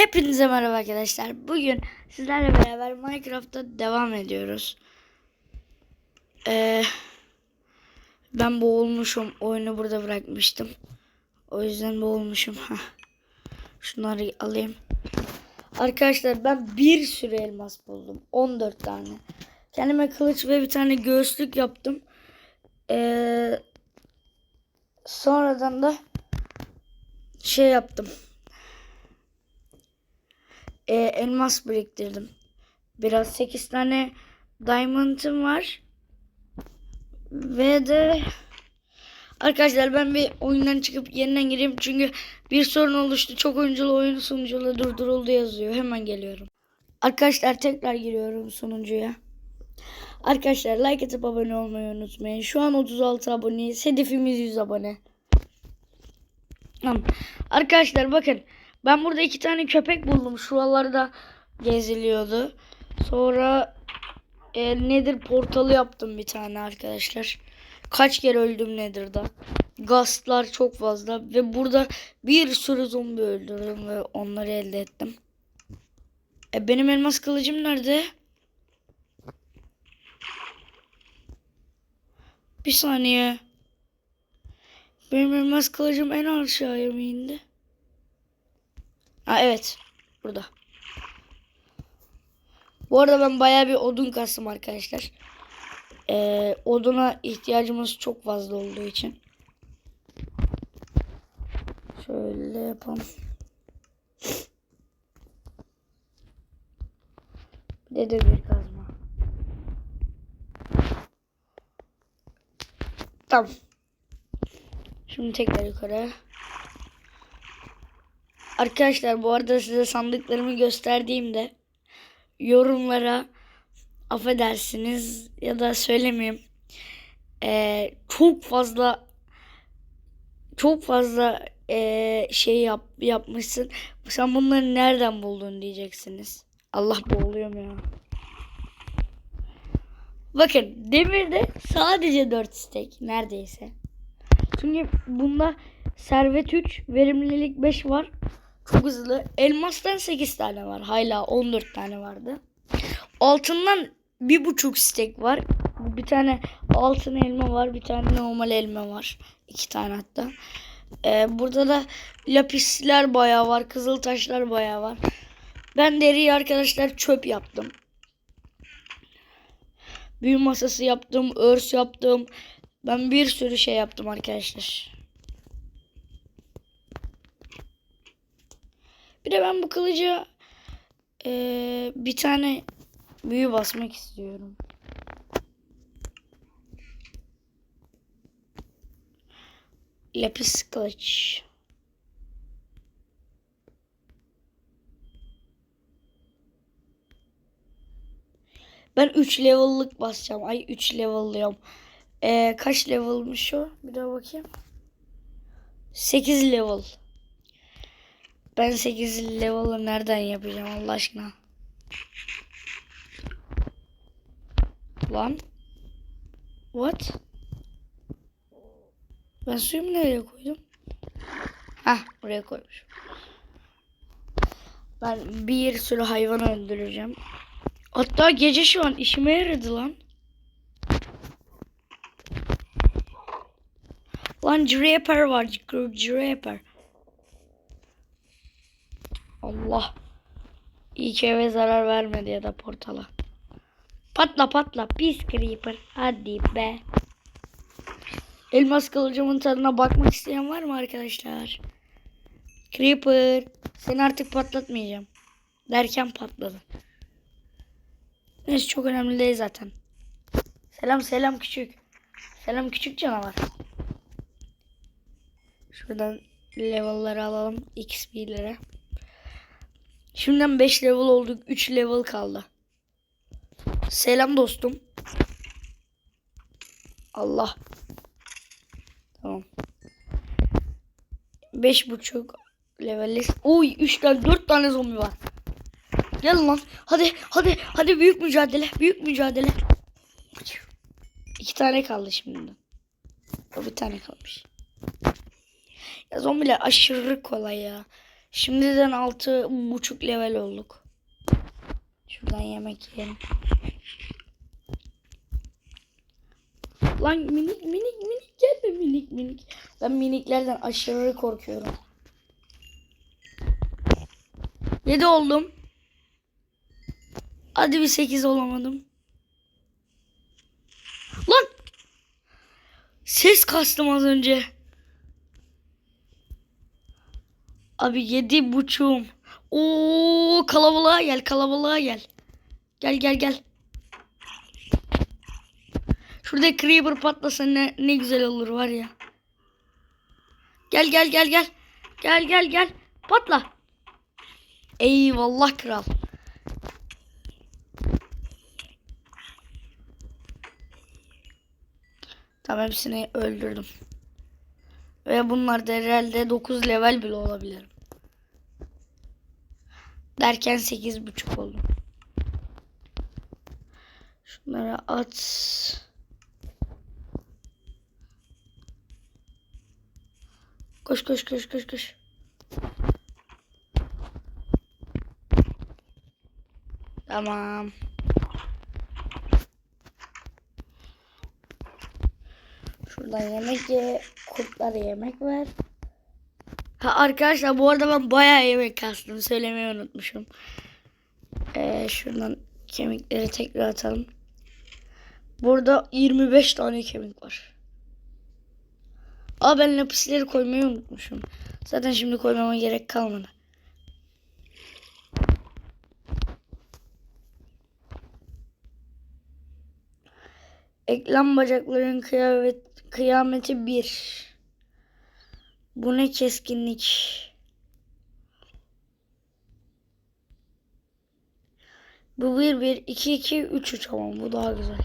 Hepinize merhaba arkadaşlar. Bugün sizlerle beraber Minecraft'ta devam ediyoruz. Ee, ben boğulmuşum. Oyunu burada bırakmıştım. O yüzden boğulmuşum. Şunları alayım. Arkadaşlar ben bir sürü elmas buldum. 14 tane. Kendime kılıç ve bir tane göğüslük yaptım. Ee, sonradan da şey yaptım. Ee, elmas biriktirdim. Biraz 8 tane diamond'ım var. Ve de Arkadaşlar ben bir oyundan çıkıp yeniden gireyim çünkü bir sorun oluştu. Çok oyunculu oyun sunuculuğu durduruldu yazıyor. Hemen geliyorum. Arkadaşlar tekrar giriyorum sunucuya. Arkadaşlar like atıp abone olmayı unutmayın. Şu an 36 aboneyiz. Hedefimiz 100 abone. Tamam. Arkadaşlar bakın. Ben burada iki tane köpek buldum. Şuralarda geziliyordu. Sonra e, Nether portalı yaptım bir tane arkadaşlar. Kaç kere öldüm Nether'da. Gastlar çok fazla. Ve burada bir sürü zombi öldürdüm ve onları elde ettim. E, benim elmas kılıcım nerede? Bir saniye. Benim elmas kılıcım en aşağıya mı indi? Ha evet. Burada. Bu arada ben bayağı bir odun kastım arkadaşlar. Ee, oduna ihtiyacımız çok fazla olduğu için. Şöyle yapalım. Bir de demir kazma. Tamam. Şimdi tekrar yukarı. Arkadaşlar bu arada size sandıklarımı gösterdiğimde yorumlara affedersiniz ya da söylemeyeyim. Ee, çok fazla çok fazla ee, şey yap, yapmışsın. Sen bunları nereden buldun diyeceksiniz. Allah boğuluyorum ya. Bakın demirde sadece 4 stek neredeyse. Çünkü bunda servet 3, verimlilik 5 var. Çok hızlı. Elmastan 8 tane var. Hala 14 tane vardı. Altından bir buçuk stek var. Bir tane altın elma var. Bir tane normal elma var. iki tane hatta. Ee, burada da lapisler bayağı var. Kızıl taşlar bayağı var. Ben deriyi arkadaşlar çöp yaptım. Büyü masası yaptım. Örs yaptım. Ben bir sürü şey yaptım arkadaşlar. Bir de ben bu kılıcı eee, bir tane büyü basmak istiyorum. Lapis kılıç. Ben 3 level'lık basacağım. Ay 3 level'lıyorum. Ee, kaç level'mış o? Bir daha bakayım. 8 level. Ben 8 level'ı nereden yapacağım Allah aşkına? Lan. What? Ben suyumu nereye koydum? Hah buraya koymuşum. Ben bir sürü hayvan öldüreceğim. Hatta gece şu an işime yaradı lan. Lan Draper var. Draper. Allah. İyi ki eve zarar vermedi ya da portala. Patla patla pis creeper. Hadi be. Elmas kılıcımın tadına bakmak isteyen var mı arkadaşlar? Creeper. Seni artık patlatmayacağım. Derken patladı. Neyse çok önemli değil zaten. Selam selam küçük. Selam küçük canavar. Şuradan level'ları alalım. XP'lere. Şimdiden 5 level olduk. 3 level kaldı. Selam dostum. Allah. Tamam. 5.5 level. Oy 3 tane 4 tane zombi var. Gel lan. Hadi hadi hadi büyük mücadele. Büyük mücadele. İki tane kaldı şimdi. O bir tane kalmış. Ya zombiler aşırı kolay ya. Şimdiden altı buçuk level olduk. Şuradan yemek yiyelim. Lan minik minik minik gelme minik minik. Ben miniklerden aşırı korkuyorum. 7 oldum. Hadi bir 8 olamadım. Lan! Ses kastım az önce. Abi yedi buçuğum. Oo kalabalığa gel kalabalığa gel. Gel gel gel. Şurada creeper patlasa ne, ne güzel olur var ya. Gel gel gel gel. Gel gel gel. Patla. Eyvallah kral. Tamam hepsini öldürdüm. Ve bunlar da herhalde 9 level bile olabilir. Derken 8.5 oldu. Şunları at. Koş koş koş koş koş. Tamam. Şuradan yemek ye. Kurtlara yemek ver. Ha arkadaşlar bu arada ben bayağı yemek kastım. Söylemeyi unutmuşum. Ee, şuradan kemikleri tekrar atalım. Burada 25 tane kemik var. Aa ben lapisleri koymayı unutmuşum. Zaten şimdi koymama gerek kalmadı. Eklem bacakların kıyamet, kıyameti bir. Bu ne keskinlik. Bu bir bir iki iki üç üç ama bu daha güzel.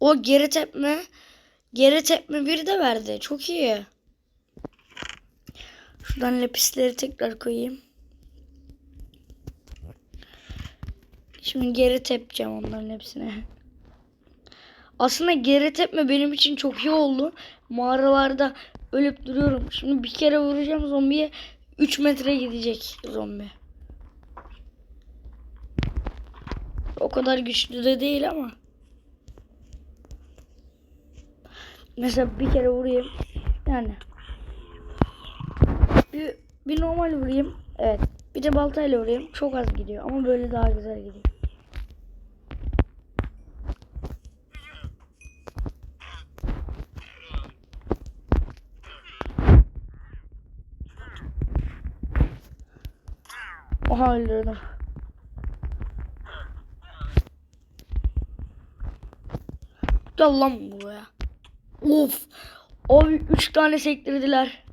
O geri tepme geri tepme bir de verdi. Çok iyi. Şuradan lapisleri tekrar koyayım. Şimdi geri tepeceğim onların hepsine. Aslında geri tepme benim için çok iyi oldu. Mağaralarda ölüp duruyorum. Şimdi bir kere vuracağım zombiye 3 metre gidecek zombi. O kadar güçlü de değil ama. Mesela bir kere vurayım. Yani. Bir, bir normal vurayım. Evet. Bir de baltayla vurayım. Çok az gidiyor ama böyle daha güzel gidiyor. Oha öldürdüm. Gel lan buraya. Of. Abi 3 tane sektirdiler.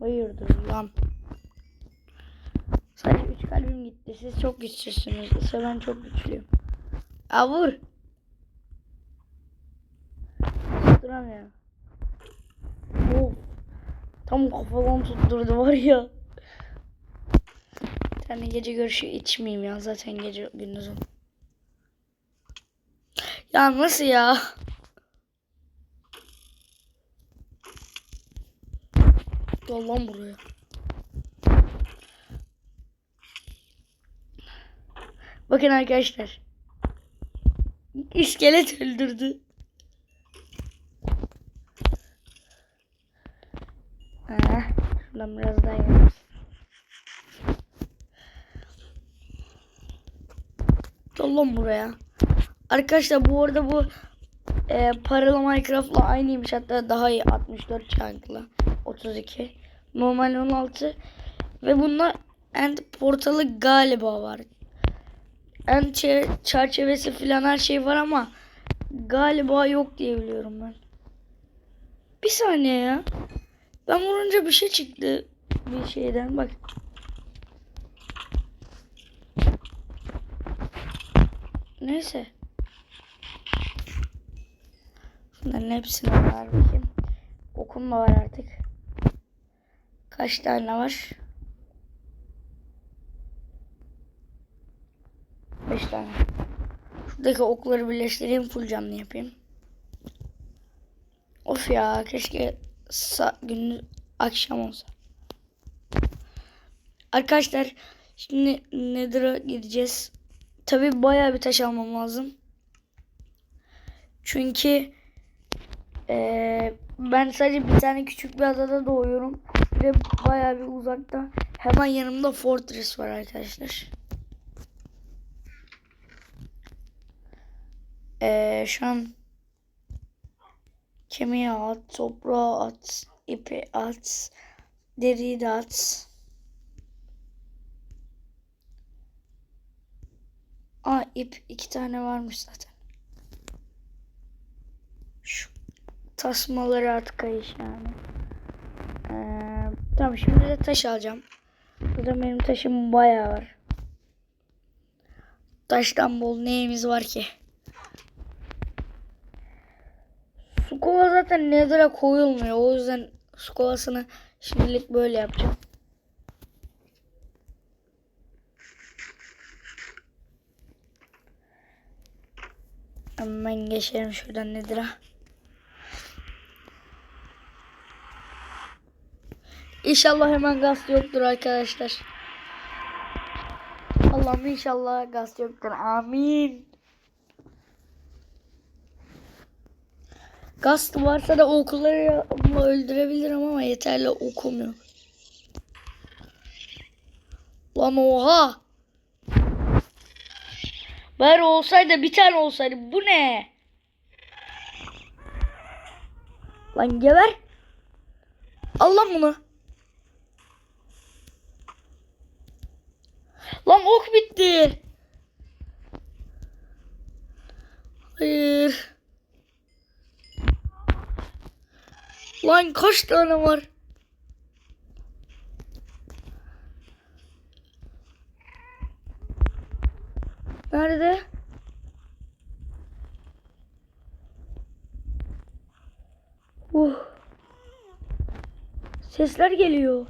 Hayırdır lan. Sadece 3 kalbim gitti. Siz çok güçsüzsünüz. İşte ben çok güçlüyüm. Aa vur. Duramıyorum. Of. Tam kafadan tutturdu var ya. Bir tane gece görüşü içmeyeyim ya. Zaten gece gündüzüm. Ya nasıl ya? Gel lan buraya. Bakın arkadaşlar. İskelet öldürdü. Ha, şuradan biraz daha. Gel lan buraya. Arkadaşlar bu arada bu e, paralı Minecraft'la aynıymış hatta daha iyi 64 çankla 32 normal 16 ve bunda end portalı galiba var. End çe- çerçevesi falan her şey var ama galiba yok diye biliyorum ben. Bir saniye ya. Ben vurunca bir şey çıktı bir şeyden bak. Neyse. Bunların hepsini var bakayım. Okum da var artık. Kaç tane var? Beş tane. Şuradaki okları birleştireyim full canlı yapayım. Of ya keşke sa- gündüz akşam olsa. Arkadaşlar şimdi Nether'a gideceğiz. Tabi bayağı bir taş almam lazım. Çünkü eee, ben sadece bir tane küçük bir adada doğuyorum. Ve bayağı bir uzakta. Hemen yanımda Fortress var arkadaşlar. Eee, şu an kemiğe at, toprağa at, ipi at, deriyi de at. Aa ip iki tane varmış zaten. Şu tasmaları at kayış yani. Ee, tamam şimdi de taş alacağım. Burada benim taşım bayağı var. Taştan bol neyimiz var ki? Su kova zaten nether'a koyulmuyor. O yüzden su şimdilik böyle yapacağım. Hemen geçelim şuradan nether'a. İnşallah hemen gaz yoktur arkadaşlar. Allah'ım inşallah gaz yoktur. Amin. Gaz varsa da okuları öldürebilirim ama yeterli okum yok. Lan oha. Bari olsaydı bir tane olsaydı. Bu ne? Lan geber. Allah bunu. Lan ok bitti. Hayır. Lan kaç tane var? Nerede? Uh. Sesler geliyor.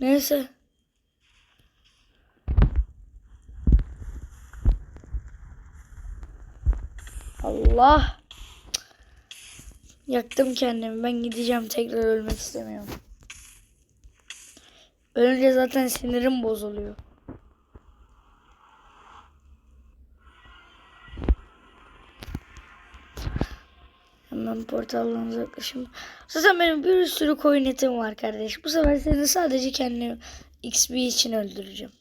Neyse. Allah. Yaktım kendimi. Ben gideceğim. Tekrar ölmek istemiyorum. Ölünce zaten sinirim bozuluyor. Hemen portaldan uzaklaşayım. Zaten benim bir sürü koyun etim var kardeş. Bu sefer seni sadece kendi XP için öldüreceğim.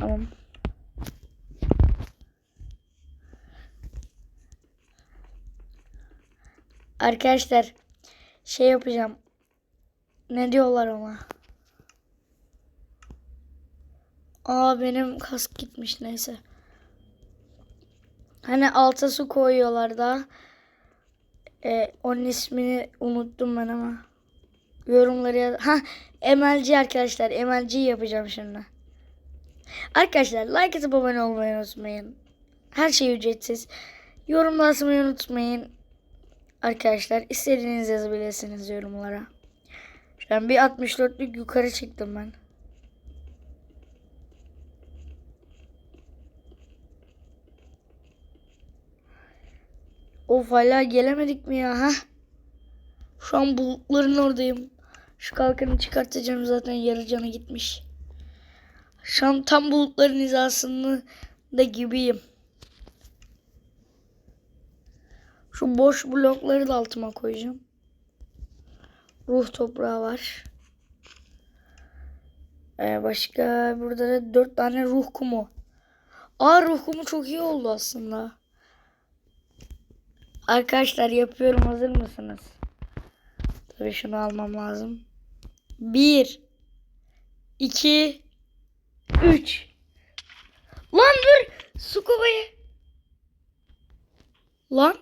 Tamam. Arkadaşlar şey yapacağım. Ne diyorlar ona? Aa benim kask gitmiş neyse. Hani alta su koyuyorlar da. Ee, onun ismini unuttum ben ama. Yorumları yaz. Ha MLG arkadaşlar. MLG yapacağım şimdi. Arkadaşlar like atıp abone olmayı unutmayın. Her şey ücretsiz. Yorum yazmayı unutmayın. Arkadaşlar istediğiniz yazabilirsiniz yorumlara. Şu an bir 64'lük yukarı çıktım ben. Of hala gelemedik mi ya? ha? Şu an bulutların oradayım. Şu kalkanı çıkartacağım zaten yarı canı gitmiş. Şu an tam bulutların hizasında da gibiyim. Şu boş blokları da altıma koyacağım. Ruh toprağı var. Ee, başka burada da dört tane ruh kumu. Aa ruh kumu çok iyi oldu aslında. Arkadaşlar yapıyorum hazır mısınız? Tabii şunu almam lazım. Bir. iki, Üç. Lan dur. Su kovayı. Lan.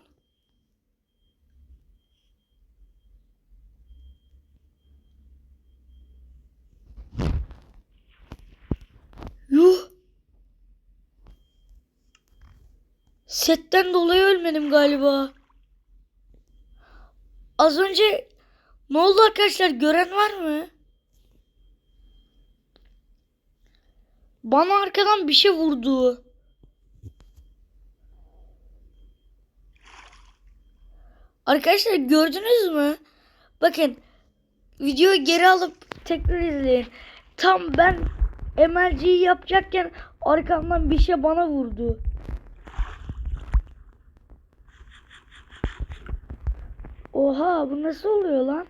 Yuh. Setten dolayı ölmedim galiba. Az önce ne oldu arkadaşlar gören var mı? Bana arkadan bir şey vurdu. Arkadaşlar gördünüz mü? Bakın videoyu geri alıp tekrar izleyin. Tam ben MLG'yi yapacakken arkamdan bir şey bana vurdu. Oha bu nasıl oluyor lan?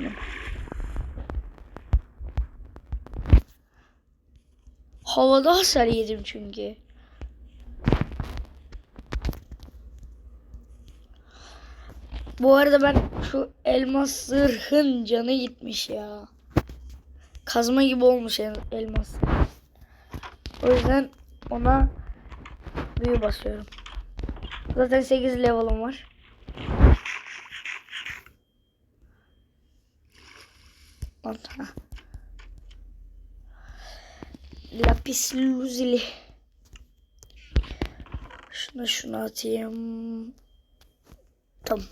Hemen. Havada hasar yedim çünkü. Bu arada ben şu elmas zırhın canı gitmiş ya. Kazma gibi olmuş el- elmas. O yüzden ona büyü basıyorum. Zaten 8 level'ım var. Ha. Lapis lazuli. Şuna şunu atayım. Tamam.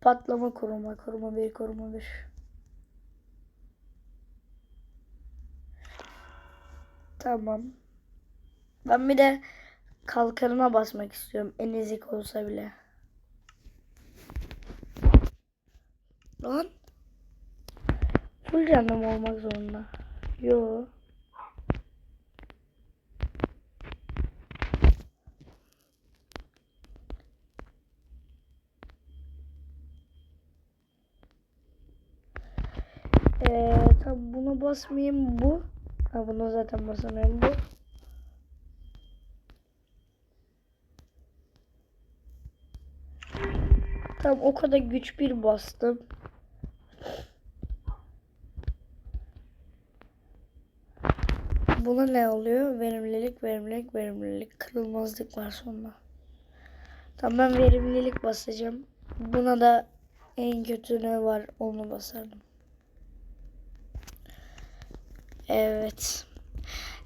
Patlama koruma, koruma bir, koruma bir. Tamam. Ben bir de kalkanıma basmak istiyorum. En ezik olsa bile. Lan. Full canım olmak zorunda. Yo. Ee, tabi bunu basmayayım bu. Ha, bunu zaten basamıyorum bu. Tam o kadar güç bir bastım. Buna ne oluyor? Verimlilik, verimlilik, verimlilik. Kırılmazlık var sonra. Tamam ben verimlilik basacağım. Buna da en kötü ne var onu basardım. Evet.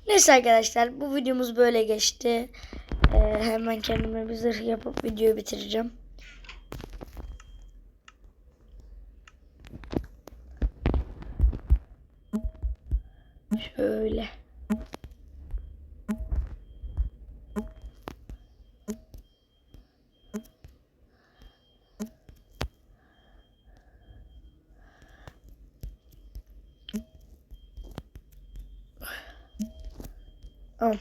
Neyse arkadaşlar bu videomuz böyle geçti. Ee, hemen kendime bir zırh yapıp videoyu bitireceğim. Şöyle. Al.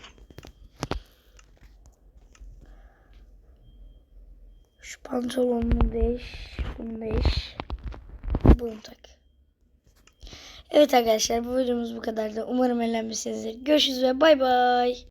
Şu pantolonunu değiş. Bunu değiş. Bunu tak. Evet arkadaşlar bu videomuz bu kadardı. Umarım eğlenmişsinizdir. Görüşürüz ve bay bay.